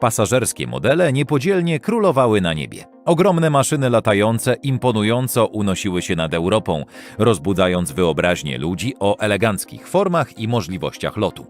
Pasażerskie modele niepodzielnie królowały na niebie. Ogromne maszyny latające imponująco unosiły się nad Europą, rozbudzając wyobraźnię ludzi o eleganckich formach i możliwościach lotu.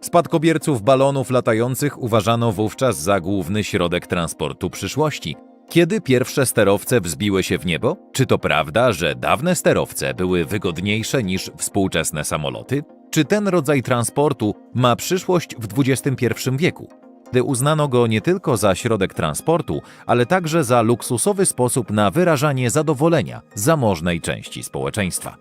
Spadkobierców balonów latających uważano wówczas za główny środek transportu przyszłości. Kiedy pierwsze sterowce wzbiły się w niebo? Czy to prawda, że dawne sterowce były wygodniejsze niż współczesne samoloty? Czy ten rodzaj transportu ma przyszłość w XXI wieku? Gdy uznano go nie tylko za środek transportu, ale także za luksusowy sposób na wyrażanie zadowolenia zamożnej części społeczeństwa.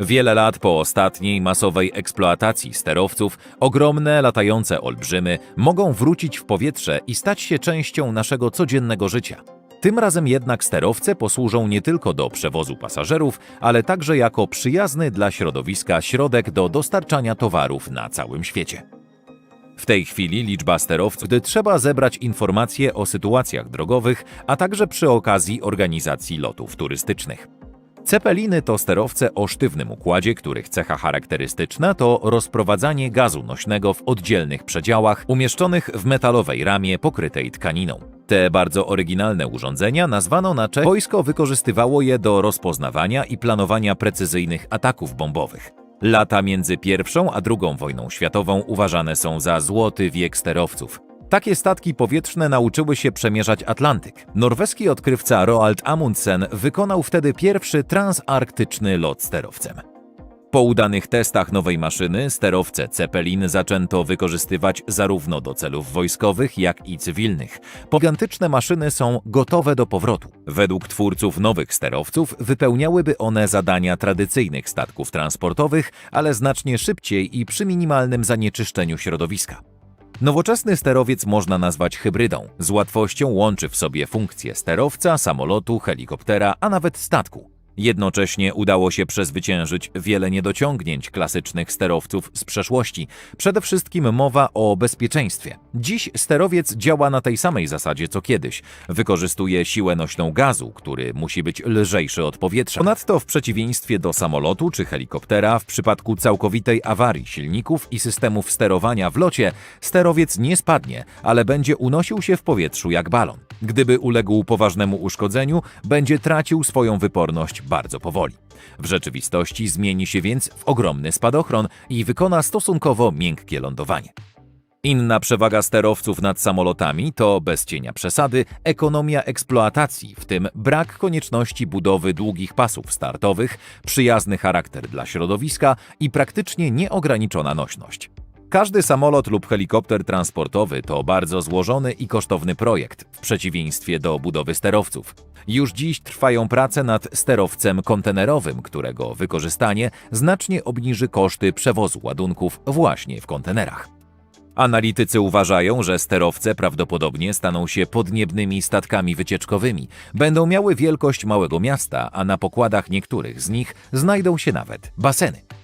Wiele lat po ostatniej masowej eksploatacji sterowców, ogromne latające olbrzymy mogą wrócić w powietrze i stać się częścią naszego codziennego życia. Tym razem jednak sterowce posłużą nie tylko do przewozu pasażerów, ale także jako przyjazny dla środowiska środek do dostarczania towarów na całym świecie. W tej chwili liczba sterowców, gdy trzeba zebrać informacje o sytuacjach drogowych, a także przy okazji organizacji lotów turystycznych. Cepeliny to sterowce o sztywnym układzie, których cecha charakterystyczna to rozprowadzanie gazu nośnego w oddzielnych przedziałach umieszczonych w metalowej ramie pokrytej tkaniną. Te bardzo oryginalne urządzenia nazwano na cześć. Wojsko wykorzystywało je do rozpoznawania i planowania precyzyjnych ataków bombowych. Lata między pierwszą a drugą wojną światową uważane są za złoty wiek sterowców. Takie statki powietrzne nauczyły się przemierzać Atlantyk. Norweski odkrywca Roald Amundsen wykonał wtedy pierwszy transarktyczny lot sterowcem. Po udanych testach nowej maszyny, sterowce Zeppelin zaczęto wykorzystywać zarówno do celów wojskowych, jak i cywilnych. Gigantyczne maszyny są gotowe do powrotu. Według twórców nowych sterowców wypełniałyby one zadania tradycyjnych statków transportowych, ale znacznie szybciej i przy minimalnym zanieczyszczeniu środowiska. Nowoczesny sterowiec można nazwać hybrydą. Z łatwością łączy w sobie funkcje sterowca, samolotu, helikoptera, a nawet statku. Jednocześnie udało się przezwyciężyć wiele niedociągnięć klasycznych sterowców z przeszłości. Przede wszystkim mowa o bezpieczeństwie. Dziś sterowiec działa na tej samej zasadzie co kiedyś. Wykorzystuje siłę nośną gazu, który musi być lżejszy od powietrza. Ponadto w przeciwieństwie do samolotu czy helikoptera, w przypadku całkowitej awarii silników i systemów sterowania w locie, sterowiec nie spadnie, ale będzie unosił się w powietrzu jak balon. Gdyby uległ poważnemu uszkodzeniu, będzie tracił swoją wyporność bardzo powoli. W rzeczywistości zmieni się więc w ogromny spadochron i wykona stosunkowo miękkie lądowanie. Inna przewaga sterowców nad samolotami to, bez cienia przesady, ekonomia eksploatacji, w tym brak konieczności budowy długich pasów startowych, przyjazny charakter dla środowiska i praktycznie nieograniczona nośność. Każdy samolot lub helikopter transportowy to bardzo złożony i kosztowny projekt, w przeciwieństwie do budowy sterowców. Już dziś trwają prace nad sterowcem kontenerowym, którego wykorzystanie znacznie obniży koszty przewozu ładunków właśnie w kontenerach. Analitycy uważają, że sterowce prawdopodobnie staną się podniebnymi statkami wycieczkowymi. Będą miały wielkość małego miasta, a na pokładach niektórych z nich znajdą się nawet baseny.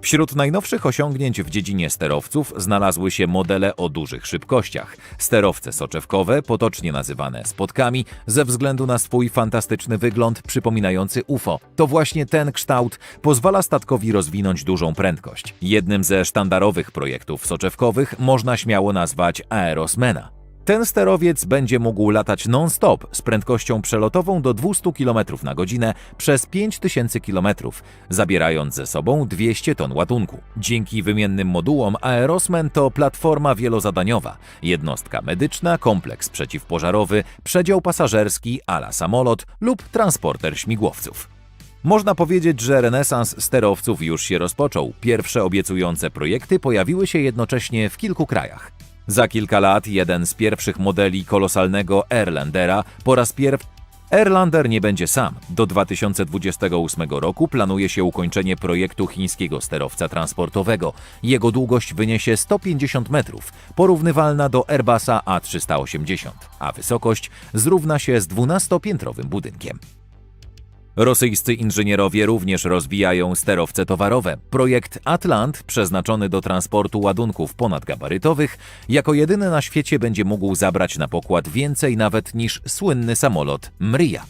Wśród najnowszych osiągnięć w dziedzinie sterowców znalazły się modele o dużych szybkościach. Sterowce soczewkowe, potocznie nazywane spotkami, ze względu na swój fantastyczny wygląd przypominający UFO. To właśnie ten kształt pozwala statkowi rozwinąć dużą prędkość. Jednym ze sztandarowych projektów soczewkowych można śmiało nazwać Aerosmana. Ten sterowiec będzie mógł latać non-stop z prędkością przelotową do 200 km na godzinę przez 5000 km, zabierając ze sobą 200 ton ładunku. Dzięki wymiennym modułom Aerosman to platforma wielozadaniowa, jednostka medyczna, kompleks przeciwpożarowy, przedział pasażerski ala samolot lub transporter śmigłowców. Można powiedzieć, że renesans sterowców już się rozpoczął. Pierwsze obiecujące projekty pojawiły się jednocześnie w kilku krajach. Za kilka lat jeden z pierwszych modeli kolosalnego Airlandera po raz pierwszy Airlander nie będzie sam. Do 2028 roku planuje się ukończenie projektu chińskiego sterowca transportowego. Jego długość wyniesie 150 metrów, porównywalna do Airbusa A380, a wysokość zrówna się z 12-piętrowym budynkiem. Rosyjscy inżynierowie również rozwijają sterowce towarowe. Projekt Atlant, przeznaczony do transportu ładunków ponadgabarytowych, jako jedyny na świecie będzie mógł zabrać na pokład więcej nawet niż słynny samolot Mria.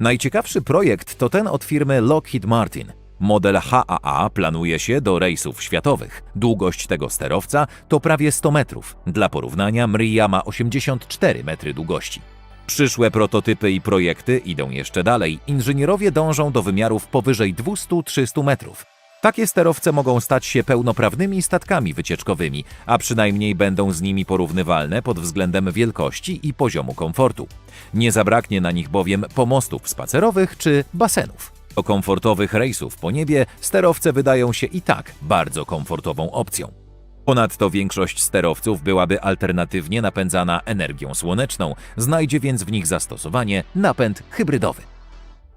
Najciekawszy projekt to ten od firmy Lockheed Martin. Model HAA planuje się do rejsów światowych. Długość tego sterowca to prawie 100 metrów. Dla porównania Mria ma 84 metry długości. Przyszłe prototypy i projekty idą jeszcze dalej. Inżynierowie dążą do wymiarów powyżej 200-300 metrów. Takie sterowce mogą stać się pełnoprawnymi statkami wycieczkowymi, a przynajmniej będą z nimi porównywalne pod względem wielkości i poziomu komfortu. Nie zabraknie na nich bowiem pomostów spacerowych czy basenów. Do komfortowych rejsów po niebie sterowce wydają się i tak bardzo komfortową opcją. Ponadto większość sterowców byłaby alternatywnie napędzana energią słoneczną, znajdzie więc w nich zastosowanie napęd hybrydowy.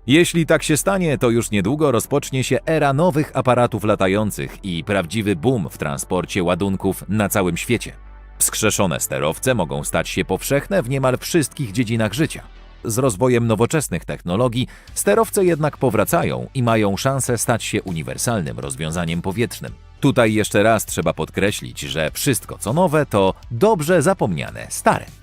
Jeśli tak się stanie, to już niedługo rozpocznie się era nowych aparatów latających i prawdziwy boom w transporcie ładunków na całym świecie. Wskrzeszone sterowce mogą stać się powszechne w niemal wszystkich dziedzinach życia. Z rozwojem nowoczesnych technologii sterowce jednak powracają i mają szansę stać się uniwersalnym rozwiązaniem powietrznym. Tutaj jeszcze raz trzeba podkreślić, że wszystko co nowe to dobrze zapomniane stare.